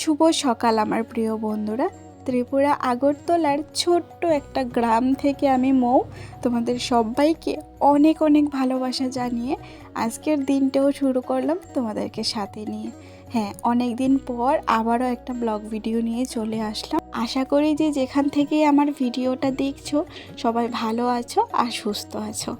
শুভ সকাল, আমার প্রিয় বন্ধুরা। ত্রিপুরা আগরতলার ছোট্ট একটা গ্রাম থেকে আমি মৌ। তোমাদের সবাইকে অনেক অনেক ভালোবাসা জানিয়ে আজকের দিনটাও শুরু করলাম তোমাদেরকে সাথে নিয়ে। হ্যাঁ অনেক দিন পর আবারও একটা ব্লগ ভিডিও নিয়ে চলে আসলাম। আশা করি যে যেখান থেকেই আমার ভিডিওটা দেখছ, সবাই ভালো আছো আর সুস্থ আছো।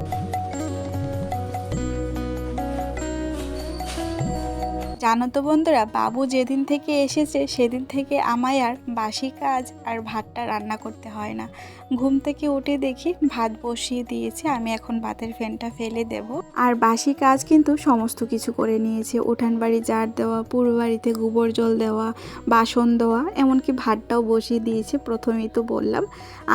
জানো তো বন্ধুরা, বাবু যেদিন থেকে এসেছে, সেদিন থেকে আমায় আর বাসি কাজ আর ভাতটা রান্না করতে হয় না। ঘুম থেকে উঠে দেখি ভাত বসিয়ে দিয়েছে, আমি এখন ভাতের ফ্যানটা ফেলে দেব। আর বাসি কাজ কিন্তু সমস্ত কিছু করে নিয়েছে, উঠান বাড়ি ঝাড় দেওয়া, পুরো বাড়িতে গোবর জল দেওয়া, বাসন দেওয়া, এমনকি ভাতটাও বসিয়ে দিয়েছে, প্রথমেই তো বললাম।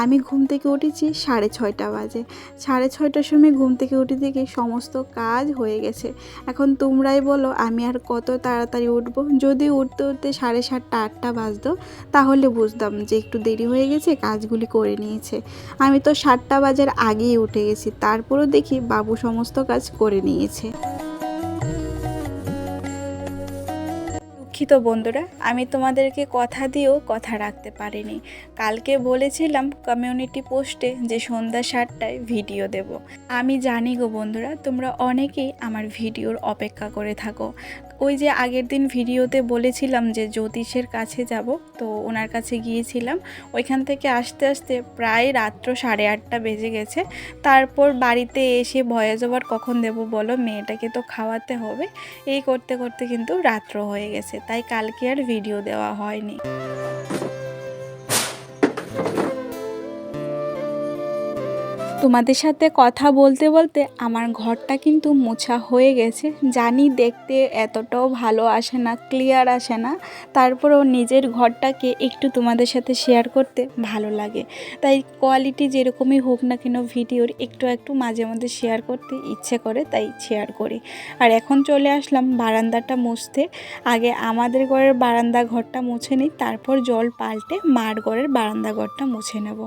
আমি ঘুম থেকে উঠেছি সাড়ে ছয়টা বাজে। সাড়ে ছয়টার সময় ঘুম থেকে উঠে দেখি সমস্ত কাজ হয়ে গেছে। এখন তোমরাই বলো, আমি আর কত তাড়াতাড়ি উঠবো। যদি উঠতে উঠতে সাড়ে সাতটা, আটটা বাজতো, তাহলে বুঝতাম যে একটু দেরি হয়ে গেছে, কাজগুলি করে নিয়েছে। আমি তো সাতটা বাজার আগেই উঠে গেছি, তারপরও দেখি বাবু সমস্ত কাজ করে নিয়েছে। দুঃখিত বন্ধুরা, আমি তোমাদেরকে কথা দিয়েও কথা রাখতে পারিনি। কালকে বলেছিলাম কমিউনিটি পোস্টে যে সন্ধ্যা সাতটায় ভিডিও দেব। আমি জানি গো বন্ধুরা, তোমরা অনেকেই আমার ভিডিওর অপেক্ষা করে থাকো। ওই যে আগের দিন ভিডিওতে বলেছিলাম যে জ্যোতিষের কাছে যাব, তো ওনার কাছে গিয়েছিলাম। ওইখান থেকে আসতে আসতে প্রায় রাত্র সাড়ে আটটা বেজে গেছে। তারপর বাড়িতে এসে ভয়ে ওভার কখন দেব বলো? মেয়েটাকে তো খাওয়াতে হবে। এই করতে করতে কিন্তু রাত্র হয়ে গেছে, তাই কালকে আর ভিডিও দেওয়া হয়নি। তোমাদের সাথে কথা বলতে বলতে আমার ঘরটা কিন্তু মোছা হয়ে গেছে। জানি দেখতে এতটাও ভালো আসে না ক্লিয়ার আসে না। তারপরেও নিজের ঘরটাকে একটু তোমাদের সাথে শেয়ার করতে ভালো লাগে। তাই কোয়ালিটি যেরকমই হোক না কেন ভিডিওর একটু একটু মাঝে মধ্যে শেয়ার করতে ইচ্ছে করে, তাই শেয়ার করি। আর এখন চলে আসলাম বারান্দাটা মুছতে। আগে আমাদের ঘরের বারান্দা ঘরটা মুছে নিই, তারপর জল পাল্টে মার ঘরের বারান্দা ঘরটা মুছে নেব।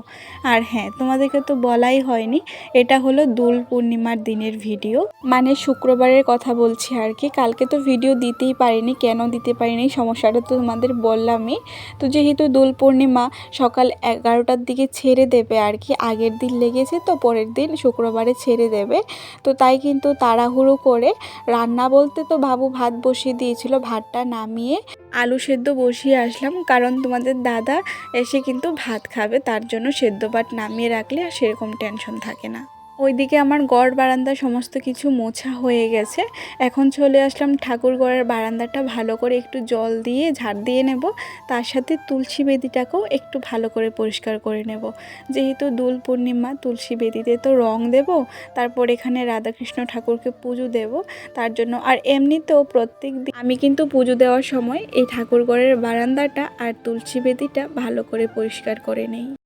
আর হ্যাঁ তোমাদেরকে তো বলাই হয়নি। এটা হলো দোল পূর্ণিমার দিনের ভিডিও মানে শুক্রবারের কথা বলছি আর কি। কালকে তো ভিডিও দিতেই পারিনি। কেন দিতে পারিনি? সমস্যাটা তো তোমাদের বললামই। তো যেহেতু দোল পূর্ণিমা সকাল এগারোটার দিকে ছেড়ে দেবে আর কি, আগের দিন লেগেছে তো পরের দিন শুক্রবারে ছেড়ে দেবে। তো তাই কিন্তু তাড়াহুড়ো করে রান্না বলতে তো বাবু ভাত বসিয়ে দিয়েছিল, ভাতটা নামিয়ে আলু সেদ্ধ বসিয়ে আসলাম, কারণ তোমাদের দাদা এসে কিন্তু ভাত খাবে, তার জন্য সেদ্ধ ভাত নামিয়ে রাখলে আর সেরকম টেনশন থাকে না। ওইদিকে আমার গড় বারান্দা সমস্ত কিছু মোছা হয়ে গেছে। এখন চলে আসলাম ঠাকুর গড়ের বারান্দাটা ভালো করে একটু জল দিয়ে ঝাড় দিয়ে নেব। তার সাথে তুলসী বেদিটাকেও একটু ভালো করে পরিষ্কার করে নেব। যেহেতু দোল পূর্ণিমা, তুলসী বেদিতে তো রং দেব, তারপর এখানে রাধাকৃষ্ণ ঠাকুরকে পুজো দেব। তার জন্য আর এমনিতেও প্রত্যেক দিন আমি কিন্তু পুজো দেওয়ার সময় এই ঠাকুরঘরের বারান্দাটা আর তুলসী বেদিটা ভালো করে পরিষ্কার করে নেই।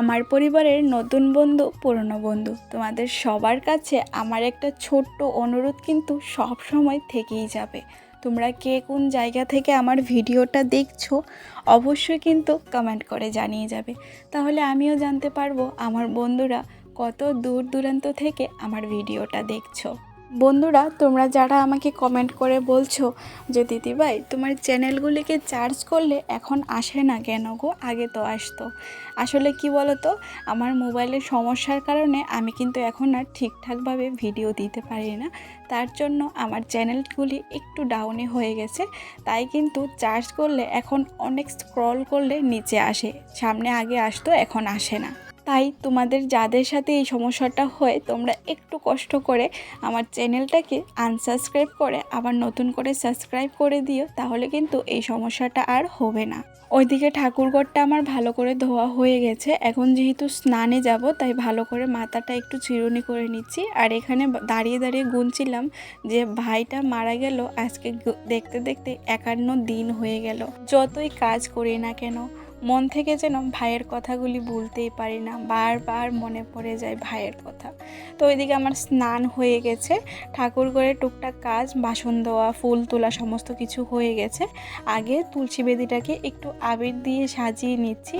আমার পরিবারের নতুন বন্ধু, পুরনো বন্ধু। তোমাদের সবার কাছে আমার একটা ছোট্ট অনুরোধ কিন্তু সব সময় থেকেই যাবে। তোমরা কে কোন জায়গা থেকে আমার ভিডিওটা দেখছ, অবশ্যই কিন্তু কমেন্ট করে জানিয়ে যাবে। তাহলে আমিও জানতে পারব আমার বন্ধুরা কত দূর দূরান্ত থেকে আমার ভিডিওটা দেখছ। বন্ধুরা, তোমরা যারা আমাকে কমেন্ট করে বলছো যে, দিদিভাই, তোমার চ্যানেলগুলিকে চার্জ করলে এখন আসে না কেন গো? আগে তো আসতো। আসলে কি বলো তো আমার মোবাইলের সমস্যার কারণে আমি কিন্তু এখন আর ঠিকঠাকভাবে ভিডিও দিতে পারি না। তার জন্য আমার চ্যানেলগুলি একটু ডাউনে হয়ে গেছে। তাই কিন্তু চার্জ করলে এখন অনেক স্ক্রল করলে নিচে আসে। সামনে আগে আসতো, এখন আসে না। তাই তোমাদের যাদের সাথে এই সমস্যাটা হয়, তোমরা একটু কষ্ট করে আমার চ্যানেলটাকে আনসাবস্ক্রাইব করে আবার নতুন করে সাবস্ক্রাইব করে দিও, তাহলে কিন্তু এই সমস্যাটা আর হবে না। ওইদিকে ঠাকুরঘরটা আমার ভালো করে ধোয়া হয়ে গেছে, এখন যেহেতু স্নানে যাব, তাই ভালো করে মাথাটা একটু চিরুনি করে নিচ্ছি। আর এখানে দাঁড়িয়ে দাঁড়িয়ে গুনছিলাম যে ভাইটা মারা গেল, আজকে দেখতে দেখতে একান্ন দিন হয়ে গেল। যতই কাজ করি না কেন মন থেকে যেন ভাইয়ের কথাগুলি ভুলতেই পারি না, বারবার মনে পড়ে যায় ভাইয়ের কথা। তো ওইদিকে আমার স্নান হয়ে গেছে, ঠাকুর ঘরে টুকটাক কাজ, বাসন দেওয়া ফুল তোলা সমস্ত কিছু হয়ে গেছে। আগে তুলসী বেদিটাকে একটু আবির দিয়ে সাজিয়ে নিচ্ছি।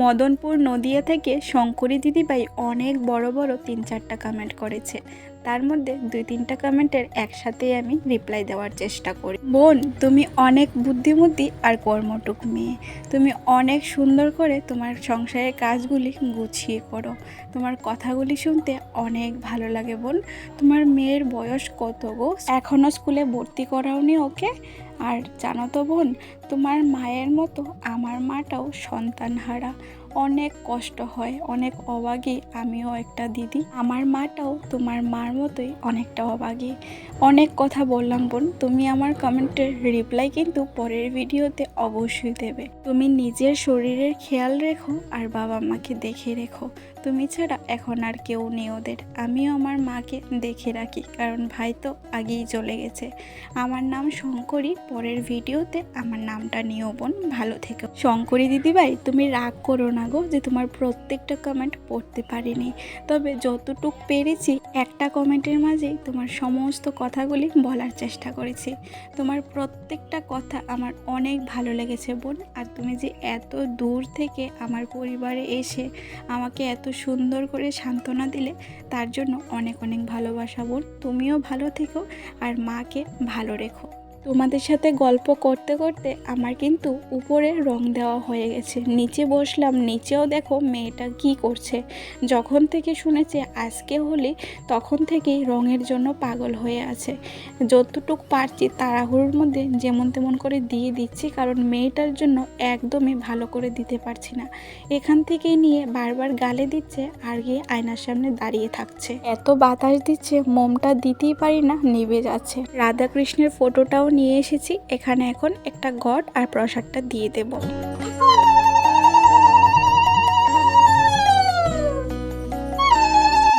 মদনপুর নদিয়া থেকে শঙ্করী দিদিভাই অনেক বড় বড় তিন চারটা কমেন্ট করেছে। তার মধ্যে দুই তিনটা কমেন্টের একসাথেই আমি রিপ্লাই দেওয়ার চেষ্টা করি। বোন, তুমি অনেক বুদ্ধিমতী আর কর্মটুক মেয়ে। তুমি অনেক সুন্দর করে তোমার সংসারের কাজগুলি গুছিয়ে করো। তোমার কথাগুলি শুনতে অনেক ভালো লাগে বোন। তোমার মেয়ের বয়স কত গো? এখনও স্কুলে ভর্তি করাওনি ওকে? আর জানো তো বোন, তোমার মায়ের মতো আমার মাটাও সন্তানহারা। অনেক কষ্ট হয়, অনেক অবাগী। আমিও একটা দিদি। আমার মাটাও তোমার মার মতোই অনেকটা অবাগী। অনেক কথা বললাম বোন, তুমি আমার কমেন্টের রিপ্লাই কিন্তু পরের ভিডিওতে অবশ্যই দেবে। তুমি নিজের শরীরের খেয়াল রেখো আর বাবা মাকে দেখে রেখো। তুমি ছাড়া এখন আর কেউ নেই ওদের। আমিও আমার মাকে দেখে রাখি, কারণ ভাই তো আগেই চলে গেছে। আমার নাম শঙ্করী, পরের ভিডিওতে আমার নামটা নিও বোন, ভালো থেকো। শঙ্করী দিদিভাই, তুমি রাগ করো না গো যে তোমার প্রত্যেকটা কমেন্ট পড়তে পারিনি। তবে যতটুক পেরেছি, একটা কমেন্টের মাঝেই তোমার সমস্ত কথাগুলি বলার চেষ্টা করেছি। তোমার প্রত্যেকটা কথা আমার অনেক ভালো লেগেছে বোন, আর তুমি যে এত দূর থেকে আমার পরিবারে এসে আমাকে এত সুন্দর করে সান্ত্বনা দিলে তার জন্য অনেক অনেক ভালোবাসা বোন। তুমিও ভালো থেকো আর মাকে ভালো রেখো। তোমাদের সাথে গল্প করতে করতে আমার কিন্তু উপরে রং দেওয়া হয়ে গেছে। নিচে বসলাম, নিচেও দেখো মেয়েটা কি করছে। যখন থেকে শুনেছে আজকে হলি তখন থেকেই রঙের জন্য পাগল হয়ে আছে। যতটুক পারছি তাড়াহুড়োর মধ্যে যেমন তেমন করে দিয়ে দিচ্ছি, কারণ মেয়েটার জন্য একদমই ভালো করে দিতে পারছি না। এখান থেকেই নিয়ে বারবার গালে দিচ্ছে আর গিয়ে আয়নার সামনে দাঁড়িয়ে থাকছে। এত বাতাস দিচ্ছে, মোমটা দিতেই পারি না, নিভে যাচ্ছে। রাধাকৃষ্ণের ফটোটাও নিয়ে এসেছি। এখানে এখন একটা গড আর প্রসাদটা দিয়ে দেব।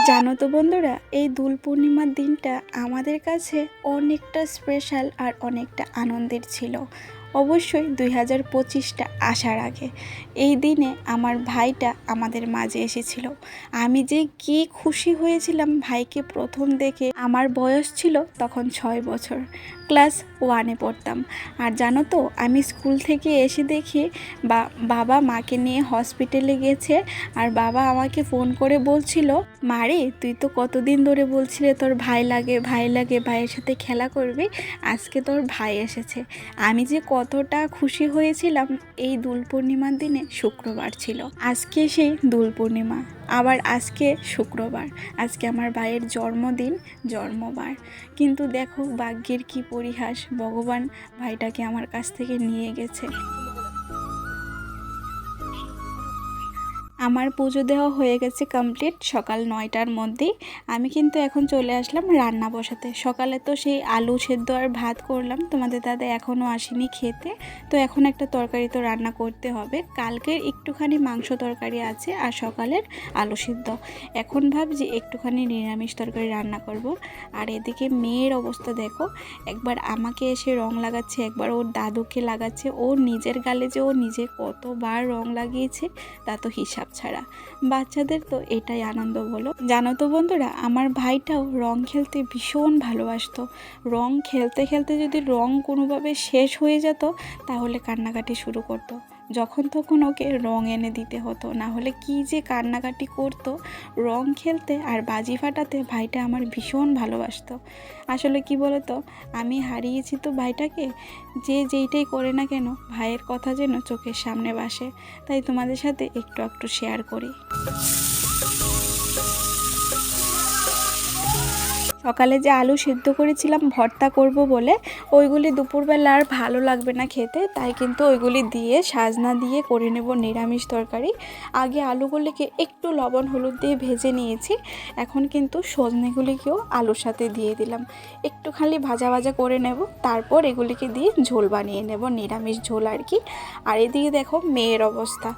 জানো তো বন্ধুরা, এই দুল পূর্ণিমার দিনটা আমাদের কাছে অনেকটা স্পেশাল আর অনেকটা আনন্দের ছিল। অবশ্যই দুই হাজার পঁচিশটা আসার আগে। এই দিনে আমার ভাইটা আমাদের মাঝে এসেছিল। আমি যে কি খুশি হয়েছিলাম ভাইকে প্রথম দেখে। আমার বয়স ছিল তখন ছয় বছর। ক্লাস ওয়ানে পড়তাম। আর জানো তো, আমি স্কুল থেকে এসে দেখি বা, বাবা মাকে নিয়ে হসপিটালে গেছে। আর বাবা আমাকে ফোন করে বলছিল মারে তুই তো কতদিন ধরে বলছিলে তোর ভাই লাগে ভাই লাগে, ভাইয়ের সাথে খেলা করবি? আজকে তোর ভাই এসেছে। আমি যে কতটা খুশি হয়েছিলাম এই দোল পূর্ণিমার দিনে শুক্রবার ছিল। আজকে সেই দোল পূর্ণিমা, আবার আজকে শুক্রবার। আজকে আমার ভাইয়ের জন্মদিন, জন্মবার। কিন্তু দেখো, ভাগ্যের কি পরিহাস, ভগবান ভাইটাকে আমার কাছ থেকে নিয়ে গেছে। আমার পুজো দেওয়া হয়ে গেছে কমপ্লিট সকাল নয়টার মধ্যেই। আমি কিন্তু এখন চলে আসলাম রান্না বসাতে। সকালে তো সেই আলু সেদ্ধ আর ভাত করলাম, তোমাদের দাদা এখনও আসেনি খেতে। তো এখন একটা তরকারি তো রান্না করতে হবে। কালকের একটুখানি মাংস তরকারি আছে আর সকালের আলু সিদ্ধ। এখন ভাবছি একটুখানি নিরামিষ তরকারি রান্না করব। আর এদিকে মেয়ের অবস্থা দেখো, একবার আমাকে এসে রং লাগাচ্ছে, একবার ওর দাদুকে লাগাচ্ছে। ওর নিজের গালে যে ও নিজে কতবার রং লাগিয়েছে, তা তো হিসাব ছাড়া। বাচ্চাদের তো এটাই আনন্দ বলো। জানো তো বন্ধুরা, আমার ভাইটাও রং খেলতে ভীষণ ভালোবাসতো। রং খেলতে খেলতে যদি রং কোনোভাবে শেষ হয়ে যেত, তাহলে কান্নাকাটি শুরু করতো। যখন তখন ওকে রং এনে দিতে হতো। না হলে কি যে কান্নাকাটি করতো। রং খেলতে আর বাজি ফাটাতে ভাইটা আমার ভীষণ ভালোবাসত। আসলে কি বলতো, আমি হারিয়েছি তো ভাইটাকে, যে যেইটাই করে না কেন ভাইয়ের কথা যেন চোখের সামনে বাসে। তাই তোমাদের সাথে একটু একটু শেয়ার করি। সকালে যে আলু সেদ্ধ করেছিলাম, ভর্তা করব বলে, ওইগুলি দুপুরবেলা আর ভালো লাগবে না খেতে, তাই কিন্তু ওইগুলি দিয়ে সাজনা দিয়ে করে নেব নিরামিষ তরকারি। আগে আলুগুলিকে একটু লবণ হলুদ দিয়ে ভেজে নিয়েছি, এখন কিন্তু সজনেগুলিকেও আলুর সাথে দিয়ে দিলাম। একটু খালি ভাজা ভাজা করে নেব, তারপর এগুলিকে দিয়ে ঝোল বানিয়ে নেব, নিরামিষ ঝোল আর কি। আর এদিকে দেখো মেয়ের অবস্থা।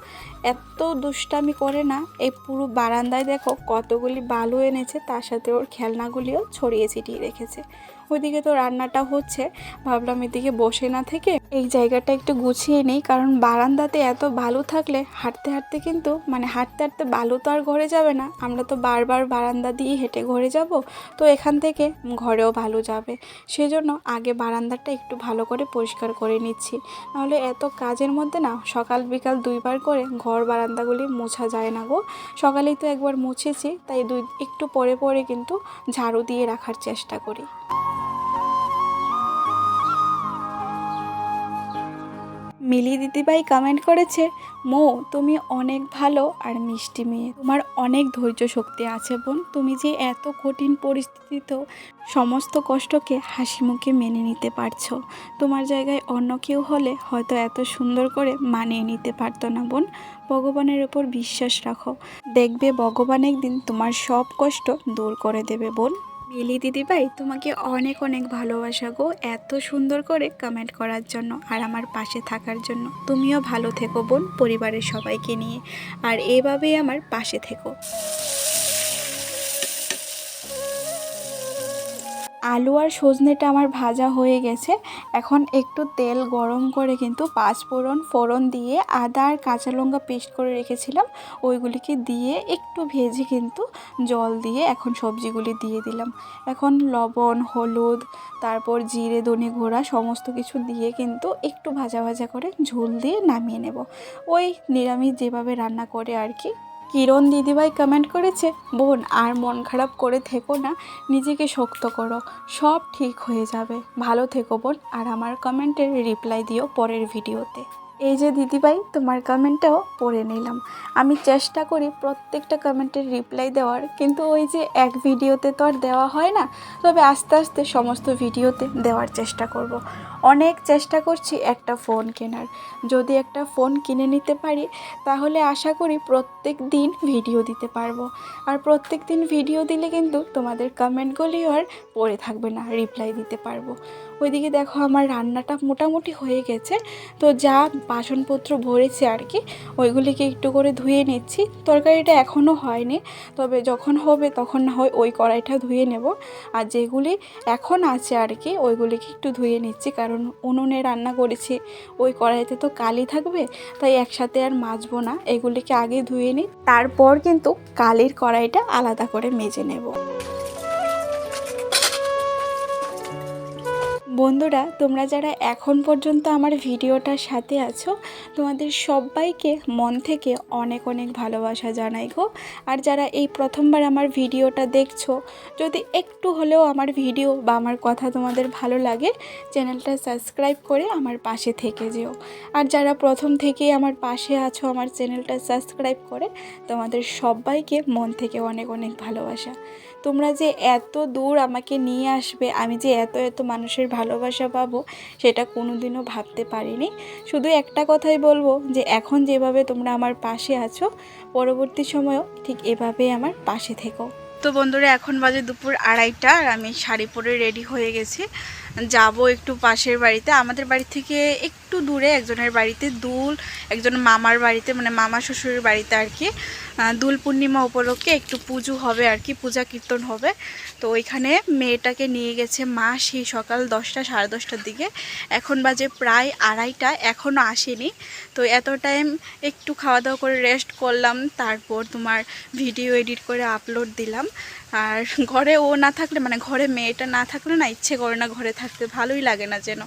এত দুষ্টামি করে না, এই পুরো বারান্দায় দেখো কতগুলি বালু এনেছে, তার সাথে ওর খেলনাগুলিও ছড়িয়ে ছিটিয়ে রেখেছে। ওইদিকে তো রান্নাটা হচ্ছে, ভাবলাম এদিকে বসে না থেকে এই জায়গাটা একটু গুছিয়ে নিই, কারণ বারান্দাতে এত বালু থাকলে হাঁটতে হাঁটতে কিন্তু মানে হাঁটতে হাঁটতে বালু তো আর ঘরে যাবে না, আমরা তো বারবার বারান্দা দিয়ে হেঁটে ঘরে যাব, তো এখান থেকে ঘরেও ভালো যাবে। সেজন্য আগে বারান্দাটা একটু ভালো করে পরিষ্কার করে নিচ্ছি, নাহলে এত কাজের মধ্যে না সকাল বিকাল দুইবার করে ঘর বারান্দাগুলি মোছা যায় না গো। সকালেই তো একবার মুছেছি, তাই দুই, একটু পরে পরে কিন্তু ঝাড়ু দিয়ে রাখার চেষ্টা করি। মিলি দিদিভাই কমেন্ট করেছে, মো, তুমি অনেক ভালো আর মিষ্টি মেয়ে। তোমার অনেক ধৈর্য শক্তি আছে বোন। তুমি যে এত কঠিন পরিস্থিতিতেও সমস্ত কষ্টকে হাসি মুখে মেনে নিতে পারছ। তোমার জায়গায় অন্য কেউ হলে হয়তো এত সুন্দর করে মানিয়ে নিতে পারতো না বোন। ভগবানের ওপর বিশ্বাস রাখো। দেখবে ভগবান একদিন তোমার সব কষ্ট দূর করে দেবে বোন। মিলি দিদিভাই, তোমাকে অনেক অনেক ভালোবাসা গো, এত সুন্দর করে কমেন্ট করার জন্য আর আমার পাশে থাকার জন্য। তুমিও ভালো থেকো বোন পরিবারের সবাইকে নিয়ে। আর এভাবেই আমার পাশে থেকো। আলু আর সজনেটা আমার ভাজা হয়ে গেছে। এখন একটু তেল গরম করে কিন্তু পাঁচফোড়ন, ফোড়ন দিয়ে আদা আর কাঁচা লঙ্কা পেস্ট করে রেখেছিলাম। ওইগুলিকে দিয়ে একটু ভেজে কিন্তু জল দিয়ে এখন সবজিগুলি দিয়ে দিলাম। এখন লবণ, হলুদ, তারপর জিরে, ধনে ঘোড়া সমস্ত কিছু দিয়ে কিন্তু একটু ভাজা ভাজা করে ঝোল দিয়ে নামিয়ে নেব। ওই নিরামিষ যেভাবে রান্না করে আর কি। কিরণ দিদিভাই কমেন্ট করেছে, বোন, আর মন খারাপ করে থেকো না, নিজেকে শক্ত করো, সব ঠিক হয়ে যাবে। ভালো থেকো বোন। আর আমার কমেন্টের রিপ্লাই দিও পরের ভিডিওতে এই যে দিদিভাই, তোমার কমেন্টটাও পড়ে নিলাম। আমি চেষ্টা করি প্রত্যেকটা কমেন্টের রিপ্লাই দেওয়ার, কিন্তু ওই যে এক ভিডিওতে তো আর দেওয়া হয় না, তবে আস্তে আস্তে সমস্ত ভিডিওতে দেওয়ার চেষ্টা করব। অনেক চেষ্টা করছি একটা ফোন কেনার। যদি একটা ফোন কিনে নিতে পারি, তাহলে আশা করি প্রত্যেক দিন ভিডিও দিতে পারব। আর প্রত্যেক দিন ভিডিও দিলে কিন্তু তোমাদের কমেন্টগুলি আর পড়ে থাকবে না রিপ্লাই দিতে পারব। ওইদিকে দেখো আমার রান্নাটা মোটামুটি হয়ে গেছে। তো যা বাসনপত্র ভরেছে আর কি, ওইগুলিকে একটু করে ধুয়ে নিচ্ছি। তরকারিটা এখনও হয়নি, তবে যখন হবে তখন না হয় ওই কড়াইটা ধুয়ে নেব। আর যেগুলি এখন আছে আর কি, ওইগুলিকে একটু ধুয়ে নিচ্ছি, কারণ উনুনে রান্না করেছি, ওই কড়াইতে তো কালি থাকবে, তাই একসাথে আর মাজবো না। এগুলিকে আগে ধুয়ে নিই, তারপর কিন্তু কালির কড়াইটা আলাদা করে মেজে নেব। বন্ধুরা, তোমরা যারা এখন পর্যন্ত আমার ভিডিওটার সাথে আছো, তোমাদের সবাইকে মন থেকে অনেক অনেক ভালোবাসা জানাই গো। আর যারা এই প্রথমবার আমার ভিডিওটা দেখছ, যদি একটু হলেও আমার ভিডিও বা আমার কথা তোমাদের ভালো লাগে, চ্যানেলটা সাবস্ক্রাইব করে আমার পাশে থেকে যেও। আর যারা প্রথম থেকেই আমার পাশে আছো, আমার চ্যানেলটা সাবস্ক্রাইব করে, তোমাদের সবাইকে মন থেকে অনেক অনেক ভালোবাসা। তোমরা যে এত দূর আমাকে নিয়ে আসবে, আমি যে এত এত মানুষের ভালোবাসা পাবো, সেটা কোনোদিনও ভাবতে পারিনি। শুধু একটা কথাই বলব যে এখন যেভাবে তোমরা আমার পাশে আছো, পরবর্তী সময়েও ঠিক এভাবেই আমার পাশে থেকো। তো বন্ধুরা, এখন বাজে দুপুর আড়াইটা আর আমি শাড়ি পরে রেডি হয়ে গেছি। যাব একটু পাশের বাড়িতে। আমাদের বাড়ি থেকে একটু দূরে, একজনের বাড়িতে দুল, একজন মামার বাড়িতে মানে মামা শ্বশুরের বাড়িতে আর কি। দুল পূর্ণিমা উপলক্ষে একটু পুজো হবে আর কি, পূজা কীর্তন হবে। তো ওইখানে মেয়েটাকে নিয়ে গেছে মা সেই সকাল দশটা, সাড়ে দশটার দিকে। এখন বাজে প্রায় আড়াইটা এখনও আসেনি। তো এত টাইম একটু খাওয়া দাওয়া করে রেস্ট করলাম, তারপর তোমার ভিডিও এডিট করে আপলোড দিলাম। আর ঘরে ও না থাকলে মানে ঘরে মেয়েটা না থাকলে না, ইচ্ছে করে না ঘরে থাকতে, ভালোই লাগে না যেন।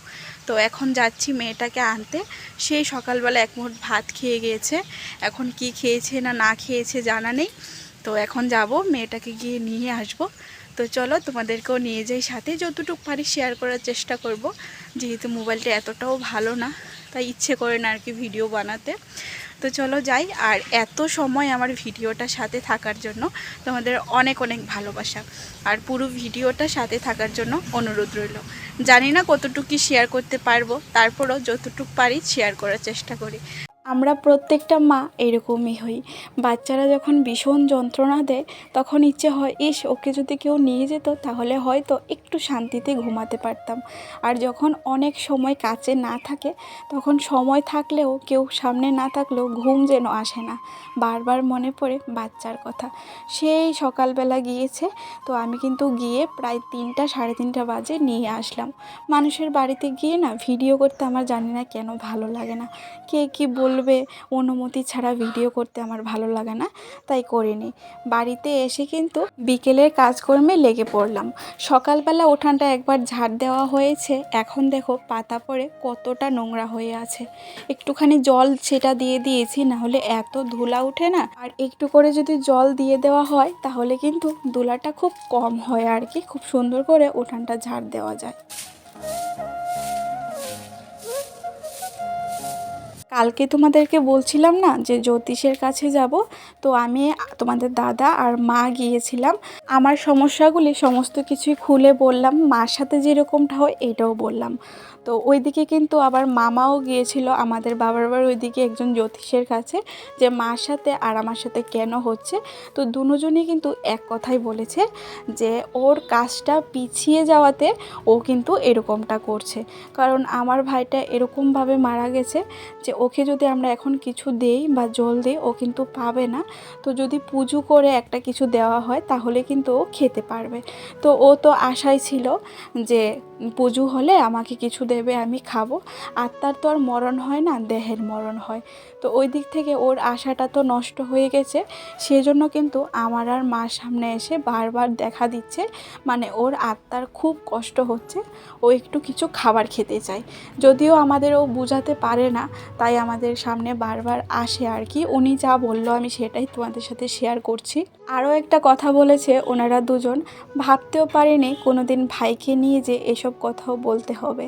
তো এখন যাচ্ছি মেয়েটাকে আনতে। সেই সকালবেলা এক মুহূর্ত ভাত খেয়ে গিয়েছে। এখন কি খেয়েছে না না খেয়েছে জানা নেই। তো এখন যাব, মেয়েটাকে গিয়ে নিয়ে আসব। তো চলো, তোমাদেরকেও নিয়ে যাই সাথে। যতটুকু পারি শেয়ার করার চেষ্টা করব। যেহেতু মোবাইলটা এতটাও ভালো না, তাই ইচ্ছে করে না আর কি ভিডিও বানাতে। তো চলো যাই। আর এত সময় আমার ভিডিওটা সাথে থাকার জন্য তোমাদের অনেক অনেক ভালোবাসা। আর পুরো ভিডিওটা সাথে থাকার জন্য অনুরোধ রইল। জানি না কতটুকু শেয়ার করতে পারব, তারপরও যতটুকু পারি শেয়ার করার চেষ্টা করি। আমরা প্রত্যেকটা মা এরকমই হই। বাচ্চারা যখন ভীষণ যন্ত্রণা দেয়, তখন ইচ্ছে হয়, ইস, ওকে যদি কেউ নিয়ে যেত, তাহলে হয়তো একটু শান্তিতে ঘুমাতে পারতাম। আর যখন অনেক সময় কাছে না থাকে, তখন সময় থাকলেও, কেউ সামনে না থাকলেও ঘুম যেন আসে না। বারবার মনে পড়ে বাচ্চার কথা। সেই সকালবেলা গিয়েছে, তো আমি কিন্তু গিয়ে প্রায় তিনটা, সাড়ে তিনটা বাজে নিয়ে আসলাম। মানুষের বাড়িতে গিয়ে না, ভিডিও করতে আমার জানি না কেন ভালো লাগে না। কে কী বলবে, অনুমতি ছাড়া ভিডিও করতে আমার ভালো লাগে না, তাই করিনি। বাড়িতে এসে কিন্তু বিকেলের কাজকর্মে লেগে পড়লাম। সকালবেলা উঠানটা একবার ঝাড় দেওয়া হয়েছে, এখন দেখো পাতা পড়ে কতটা নোংরা হয়ে আছে। একটুখানি জল সেটা দিয়ে দিয়েছি না হলে এত ধুলা উঠে না। আর একটু করে যদি জল দিয়ে দেওয়া হয়, তাহলে কিন্তু ধুলাটা খুব কম হয় আর কি, খুব সুন্দর করে উঠানটা ঝাড় দেওয়া যায়। কালকে তোমাদেরকে বলছিলাম না যে জ্যোতিষের কাছে যাব, তো আমি তোমাদের দাদা আর মা গিয়েছিলাম। আমার সমস্যাগুলি সমস্ত কিছুই খুলে বললাম, মার সাথে যেরকমটা হয় এটাও বললাম। তো ওইদিকে কিন্তু আবার মামাও গিয়েছিল আমাদের বাবার বাড়ি ওইদিকে একজন জ্যোতিষের কাছে যে মার সাথে আর আমার সাথে কেন হচ্ছে? তো দুজনই কিন্তু এক কথাই বলেছে যে ওর কাজটা পিছিয়ে যাওয়াতে ও কিন্তু এরকমটা করছে। কারণ আমার ভাইটা এরকমভাবে মারা গেছে যে ওকে যদি আমরা এখন কিছু দেই বা জল দিই, ও কিন্তু পাবে না। তো যদি পুজো করে একটা কিছু দেওয়া হয়, তাহলে কিন্তু ও খেতে পারবে। তো ও তো আশাই ছিল যে পুজো হলে আমাকে কিছু দেবে, আমি খাব। আত্মার তো আর মরণ হয় না, দেহের মরণ হয়। তো ওই দিক থেকে ওর আশাটা তো নষ্ট হয়ে গেছে। সেজন্য কিন্তু আমার আর মার সামনে এসে বারবার দেখা দিচ্ছে। মানে ওর আত্মার খুব কষ্ট হচ্ছে। ও একটু কিছু খাবার খেতে চায়। যদিও আমাদের ও বোঝাতে পারে না, তাই আমাদের সামনে বারবার আসে আর কি। উনি যা বলল আমি সেটাই তোমাদের সাথে শেয়ার করছি। আরও একটা কথা বলেছে ওনারা দুজন। ভাবতেও পারেনি কোনো দিন ভাইকে নিয়ে যে এসব কথাও বলতে হবে।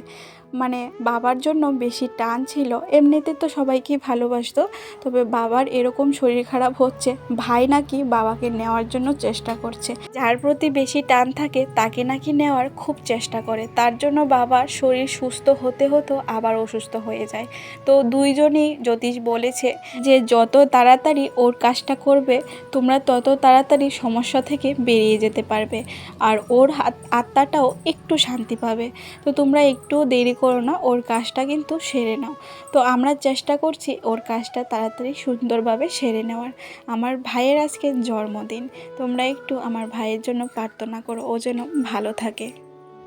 মানে বাবার জন্য বেশি টান ছিল, এমনিতে তো সবাইকেই ভালোবাসতো, তবে বাবার এরকম শরীর খারাপ হচ্ছে, ভাই নাকি বাবাকে নেওয়ার জন্য চেষ্টা করছে। যার প্রতি বেশি টান থাকে, তাকে নাকি নেওয়ার খুব চেষ্টা করে। তার জন্য বাবার শরীর সুস্থ হতে হতো আবার অসুস্থ হয়ে যায়। তো দুইজনই জ্যোতিষ বলেছে যে, যত তাড়াতাড়ি ওর কাজটা করবে, তোমরা তত তাড়াতাড়ি সমস্যা থেকে বেরিয়ে যেতে পারবে। আর ওর আত্মাটাও একটু শান্তি পাবে। তো তোমরা একটু দেরি করো না, ওর কাজটা কিন্তু সেরে নাও। তো আমরা চেষ্টা করছি ওর কাজটা তাড়াতাড়ি সুন্দরভাবে সেরে নেওয়ার। আমার ভাইয়ের আজকে জন্মদিন, তোমরা একটু আমার ভাইয়ের জন্য প্রার্থনা করো, ও যেন ভালো থাকে।